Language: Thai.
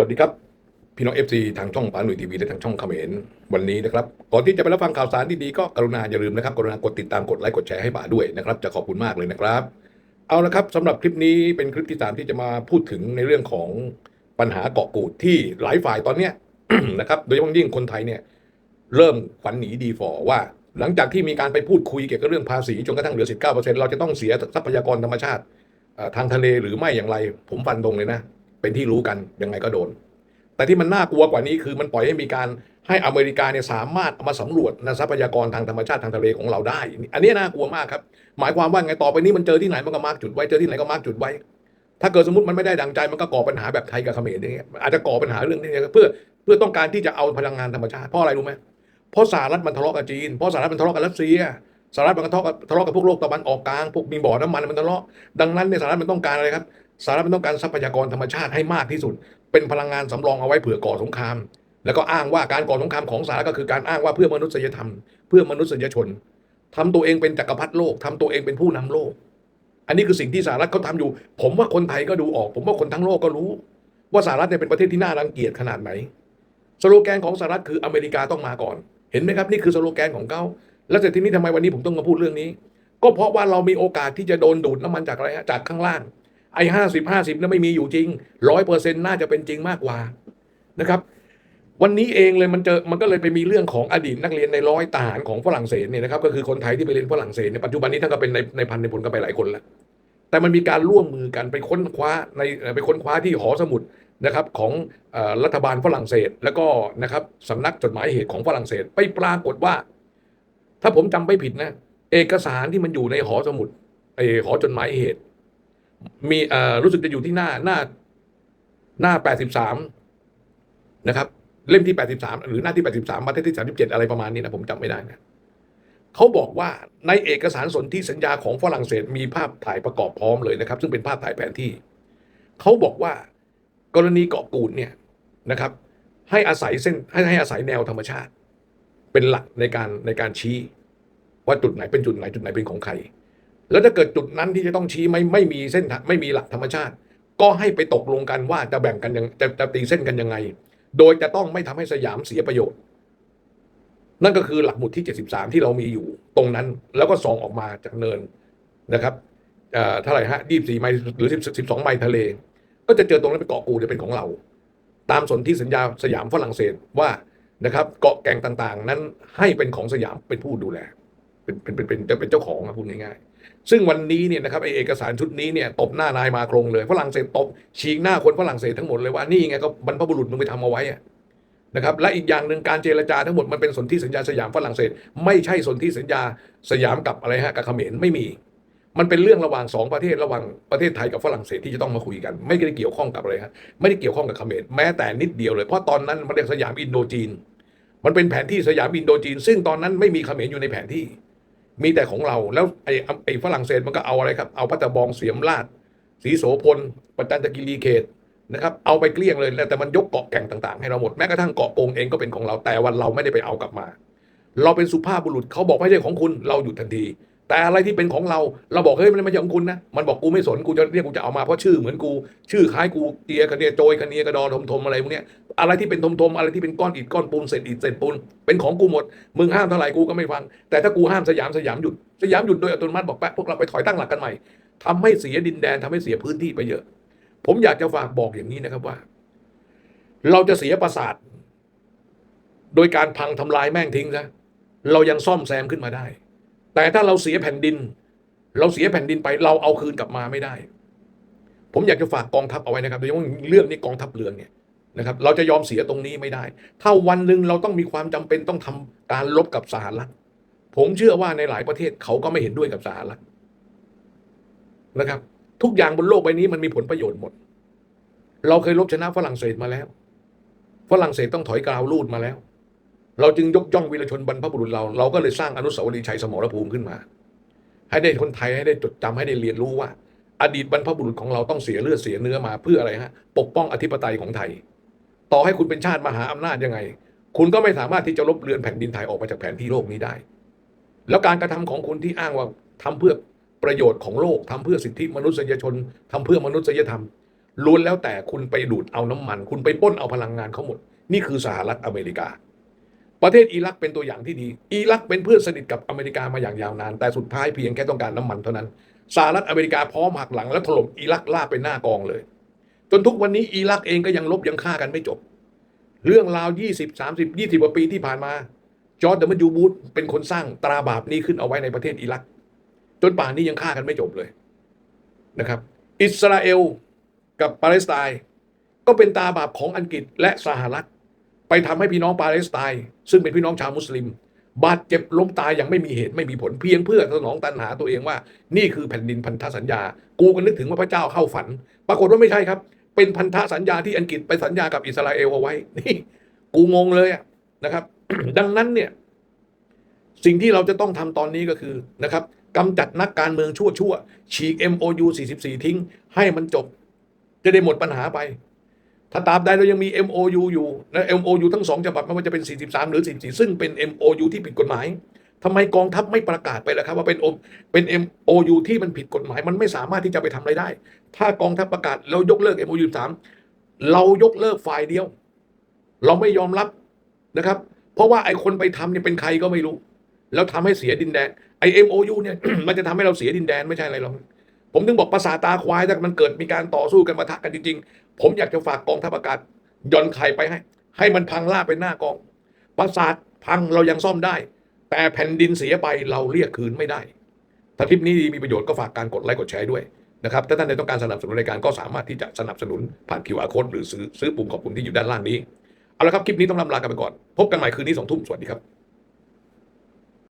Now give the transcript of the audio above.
วัสดีครับ พี่น้องเอฟซีทางช่องปาหนุ่ยทีวีและทางช่องเขมรวันนี้นะครับก่อนที่จะไปรับฟังข่าวสารดีๆก็กรุณาอย่าลืมนะครับกรุณากดติดตามกดไลค์กดแชร์ให้ป่าด้วยนะครับ จะขอบคุณมากเลยนะครับ เอาละครับสำหรับคลิปนี้เป็นคลิปที่สามที่จะมาพูดถึงในเรื่องของปัญหาเกาะกูดที่หลายฝ่ายตอนเนี้ยนะครับโดยเฉพาะยิ่งคนไทยเนี่ยเริ่มขวัญหนีดีฟอว่า หลังจากที่มีการไปพูดคุยเกี่ยวกับเรื่องภาษีจนกระทั่งเหลือ 19%เราจะต้องเสียทรัพยากรธรรมชาติทางทะเลหรือไม่อย่างไร ผมฟันตรงเลยนะ เป็นที่รู้กันยังไงก็โดน แต่ที่มันน่ากลัวกว่านี้คือมันปล่อยให้มีการให้อเมริกาเนี่ยสามารถเอามาสำรวจนะทรัพยากรทางธรรมชาติทางทะเลของเราได้ อันนี้น่ากลัวมากครับ หมายความว่าไงต่อไปนี้มันเจอที่ไหนมันก็มาร์กจุดไว้เจอที่ไหนก็มาร์กจุดไว้ ถ้าเกิดสมมติมันไม่ได้ดังใจมันก็ก่อปัญหาแบบไทยกับเขมรอย่างเงี้ยอาจจะก่อปัญหาเรื่องนี้เพื่อเพื่อต้องการที่จะเอาพลังงานธรรมชาติเพราะอะไรรู้ไหมเพราะสหรัฐมันทะเลาะกับจีนเพราะสหรัฐมันทะเลาะกับรัสเซียสหรัฐมันทะเลาะกับทะเลาะกับพวกโลกตะวันออกกลางพวกมีบ่อน้ำมันมันทะเลาะดังนั้นเนี่ยสหรัฐมันต้องการอะไรครับ สหรัฐมันต้องการทรัพยากรธรรมชาติให้มากที่สุด เป็นพลังงานสำรองเอาไว้เผื่อก่อสงคราม แล้วก็อ้างว่าการก่อสงครามของสหรัฐก็คือการอ้างว่าเพื่อมนุษยธรรม เพื่อมนุษยชนทำตัวเองเป็นจักรพรรดิโลกทำตัวเองเป็นผู้นำโลก อันนี้คือสิ่งที่สหรัฐเขาทำอยู่ ผมว่าคนไทยก็ดูออก ผมว่าคนทั้งโลกก็รู้ ว่าสหรัฐเนี่ยเป็นประเทศที่น่ารังเกียจขนาดไหนสโลแกนของสหรัฐคืออเมริกาต้องมาก่อน เห็นไหมครับนี่คือสโลแกนของเขาแล้วเสร็จทีนี้ทำไมวันนี้ผมต้องมาพูดเรื่องนี้ ก็เพราะว่าเรามีโอกาสที่จะโดนดูดน้ำมันจากอะไรฮะจากข้างล่าง ไอ้ห้าสิบห้าสิบนั้นไม่มีอยู่จริงร้อยเปอร์เซ็นต์น่าจะเป็นจริงมากกว่านะครับวันนี้เองเลยมันเจอมันก็เลยไปมีเรื่องของอดีตนักเรียนในร้อยทหารของฝรั่งเศสเนี่ยนะครับก็คือคนไทยที่ไปเรียนฝรั่งเศสในยปัจจุบันนี้ท่านก็เป็นในในพันในพลก็ไปหลายคนแล้ว แต่มันมีการร่วมมือกันไปค้นคว้าในไปค้นคว้าที่หอสมุดนะครับของอรัฐบาลฝรั่งเศส แล้วก็นะครับสำนักจดหมายเหตุของฝรั่งเศส ไปปรากฏว่า ถ้าผมจำไม่ผิดนะ เอกสารที่มันอยู่ในหอสมุดไอหอจดหมายเหตุ มีรู้สึกจะอยู่ที่หน้าหน้า หน้า83นะครับ เล่มที่83หรือหน้าที่83มาที่37อะไรประมาณนี้นะผมจำไม่ได้นะเขาบอกว่าในเอกสารสนธิสัญญาของฝรั่งเศสมีภาพถ่ายประกอบพร้อมเลยนะครับ ซึ่งเป็นภาพถ่ายแผนที่ เขาบอกว่ากรณีเกาะกูดเนี่ยนะครับ ให้อาศัยเส้นให้ให้อาศัยแนวธรรมชาติ เป็นหลักในการในการชี้ ว่าจุดไหนเป็นจุดไหนจุดไหนเป็นของใคร แล้วถ้าเกิดจุดนั้นที่จะต้องชี้ไม่ไม่มีเส้นทางไม่มีหลักธรรมชาติ ก็ให้ไปตกลงกันว่าจะแบ่งกันยังจะจะตีเส้นกันยังไง โดยจะต้องไม่ทำให้สยามเสียประโยชน์ นั่นก็คือหลักหมุดที่ 73 ที่เรามีอยู่ตรงนั้นแล้วก็ส่องออกมาจากเนินนะครับเอ่อเท่าไหร่ฮะ24ไมล์หรือ10 12ไมล์ทะเล ก็จะเจอตรงนั้นเป็นเกาะกูดเนี่ยเป็นของเรา ตามสนธิสัญญาสยามฝรั่งเศสว่านะครับ เกาะแก่งต่างๆ นั้นให้เป็นของสยามเป็นผู้ดูแล เป็นเป็นเป็นเป็นเป็นเจ้าของอะพูดง่ายๆ ซึ่งวันนี้เนี่ยนะครับไอเอกสารชุดนี้เนี่ยตบหน้านายมาโครงเลยฝรั่งเศสตบฉีกหน้าคนฝรั่งเศสทั้งหมดเลยว่านี่ไงก็บรรพบุรุษมึงไปทำเอาไว้นะครับและอีกอย่างหนึ่งการเจรจาทั้งหมดมันเป็นสนธิสัญญาสยามฝรั่งเศส ไม่ใช่สนธิสัญญาสยามกับอะไรฮะกับเขมรไม่มี มันเป็นเรื่องระหว่างสองประเทศระหว่างประเทศไทยกับฝรั่งเศสที่จะต้องมาคุยกัน ไม่ได้เกี่ยวข้องกับอะไรฮะไม่ได้เกี่ยวข้องกับเขมรแม้แต่นิดเดียวเลยเพราะตอนนั้นมันเรียกสยามอินโดจีน มันเป็นแผนที่สยามอินโดจีน ซึ่งตอนนั้นไม่มีเขมรอยู่ในแผนที่ มีแต่ของเราแล้วไอ้ไอ้ฝรั่งเศสมันก็เอาอะไรครับ เอาพัตตะบองเสียมราชสีโสพลปัตตันตะกิรีเขตนะครับเอาไปเกลี้ยงเลยแล้วแต่มันยกเกาะแก่งต่างๆ ให้เราหมดแม้กระทั่งเกาะโกงเองก็เป็นของเราแต่วันเราไม่ได้ไปเอากลับมา เราเป็นสุภาพบุรุษเขาบอกไม่ใช่ของคุณเราหยุดทันที แต่อะไรที่เป็นของเรา เราบอกเฮ้ยมันไม่ใช่ของคุณนะ มันบอกกูไม่สนกูจะเรียกกูจะเอามาเพราะชื่อเหมือนกู ชื่อคล้ายกูเกียคเนียโจยคเนียกระดอทมทมอะไรพวกเนี้ยอะไรที่เป็นทมทมอะไรที่เป็นก้อนอิฐก้อนปูนเศษอิฐเศษปูนเป็นของกูหมด มึงห้ามเท่าไหร่กูก็ไม่ฟัง แต่ถ้ากูห้ามสยามสยามหยุดสยามหยุดโดยอัตโนมัติบอกแป๊ะพวกเราไปถอยตั้งหลักกันใหม่ทำให้เสียดินแดนทำให้เสียพื้นที่ไปเยอะ ผมอยากจะฝากบอกอย่างนี้นะครับว่า เราจะเสียประสาท โดยการพังทำลายแม่งทิ้งซะเรายังซ่อมแซมขึ้นมาได้ แต่ถ้าเราเสียแผ่นดิน เราเสียแผ่นดินไปเราเอาคืนกลับมาไม่ได้ ผมอยากจะฝากกองทัพเอาไว้นะครับโดยเฉพาะเรื่องนี้กองทัพเรือเนี่ยนะครับเราจะยอมเสียตรงนี้ไม่ได้ ถ้าวันหนึ่งเราต้องมีความจำเป็นต้องทำการลบกับสหรัฐผมเชื่อว่าในหลายประเทศเขาก็ไม่เห็นด้วยกับสหรัฐนะครับ ทุกอย่างบนโลกใบนี้มันมีผลประโยชน์หมด เราเคยลบชนะฝรั่งเศสมาแล้ว ฝรั่งเศสต้องถอยกราวรูดมาแล้ว เราจึงยกย่องวีรชนบรรพบุรุษเรา เราก็เลยสร้างอนุสาวรีย์ชัยสมรภูมิขึ้นมา ให้ได้คนไทยให้ได้จดจำให้ได้เรียนรู้ว่า อดีตบรรพบุรุษของเราต้องเสียเลือดเสียเนื้อมาเพื่ออะไรฮะ ปกป้องอธิปไตยของไทย ต่อให้คุณเป็นชาติมหาอำนาจยังไง คุณก็ไม่สามารถที่จะลบเลือนแผ่นดินไทยออกไปจากแผนที่โลกนี้ได้ แล้วการกระทำของคุณที่อ้างว่าทำเพื่อประโยชน์ของโลกทำเพื่อสิทธิมนุษยชนทำเพื่อมนุษยธรรมล้วนแล้วแต่คุณไปดูดเอาน้ำมัน คุณไปป้นเอาพลังงานเขาหมด นี่คือสหรัฐอเมริกา ประเทศอิรักเป็นตัวอย่างที่ดี อิรักเป็นเพื่อนสนิทกับอเมริกามาอย่างยาวนาน แต่สุดท้ายเพียงแค่ต้องการน้ำมันเท่านั้นสหรัฐอเมริกาพร้อมหักหลังและถล่มอิรักล่ากไปหน้ากองเลย จนทุกวันนี้อิรักเองก็ยังลบยังฆ่ากันไม่จบ เรื่องราว 20 30 20กว่าปีที่ผ่านมา จอร์จเดมยูบูธเป็นคนสร้างตราบาปนี้ขึ้นเอาไว้ในประเทศอิรัก จนป่านนี้ยังฆ่ากันไม่จบเลยนะครับ อิสราเอลกับปาเลสไตน์ก็เป็นตาบาปของอังกฤษและสหรัฐ ไปทำให้พี่น้องปาเลสไตน์ซึ่งเป็นพี่น้องชาวมุสลิม บาดเจ็บล้มตายอย่างไม่มีเหตุไม่มีผลเพียงเพื่อสนองตันหาตัวเองว่า นี่คือแผ่นดินพันธสัญญา กูก็นึกถึงว่าพระเจ้าเข้าฝัน ปรากฏว่าไม่ใช่ครับ เป็นพันธสัญญาที่อังกฤษไปสัญญากับอิสราเอลเอาไว้นี่กูงงเลยนะครับ ดังนั้นเนี่ยสิ่งที่เราจะต้องทำตอนนี้ก็คือนะครับกำจัดนักการเมืองชั่วชั่วๆฉีก MOU 44 ทิ้ง ให้มันจบ จะได้หมดปัญหาไป ถ้าตาบใดเรายังมี MOU อยู่นะ MOU ทั้งสองฉบับไม่ว่าจะเป็น 43 หรือ 44 ซึ่งเป็น MOU ที่ผิดกฎหมายทำไมกองทัพไม่ประกาศไปล่ะครับว่าเป็น O- เป็น MOU ที่มันผิดกฎหมายมันไม่สามารถที่จะไปทำอะไรได้ ถ้ากองทัพประกาศเรายกเลิก MOU 3เรายกเลิกฝ่ายเดียว เราไม่ยอมรับนะครับ เพราะว่าไอ้คนไปทำเนี่ยเป็นใครก็ไม่รู้ แล้วทำให้เสียดินแดนไอ้ MOU เนี่ยมันจะทำให้เราเสียดินแดนไม่ใช่อะไรหรอก ผมถึงบอกภาษาตาควายถ้ามันเกิดมีการต่อสู้กันมาทักกันจริง ๆ ผมอยากจะฝากกองทัพอากาศย่อนไข่ไปให้ ให้มันพังล่าบเป็นหน้ากองปราสาทพังเรายังซ่อมได้ แต่แผ่นดินเสียไปเราเรียกคืนไม่ได้ ถ้าคลิปนี้มีประโยชน์ก็ฝากการกดไลค์กดแชร์ด้วยนะครับ ถ้าท่านใดต้องการสนับสนุนรายการก็สามารถที่จะสนับสนุนผ่าน QR code หรือซื้อซื้อปุ่มขอบคุณที่อยู่ด้านล่างนี้ เอาละครับคลิปนี้ต้องลำลากันไปก่อน พบกันใหม่คืนนี้สองทุ่มสวัสดีครับ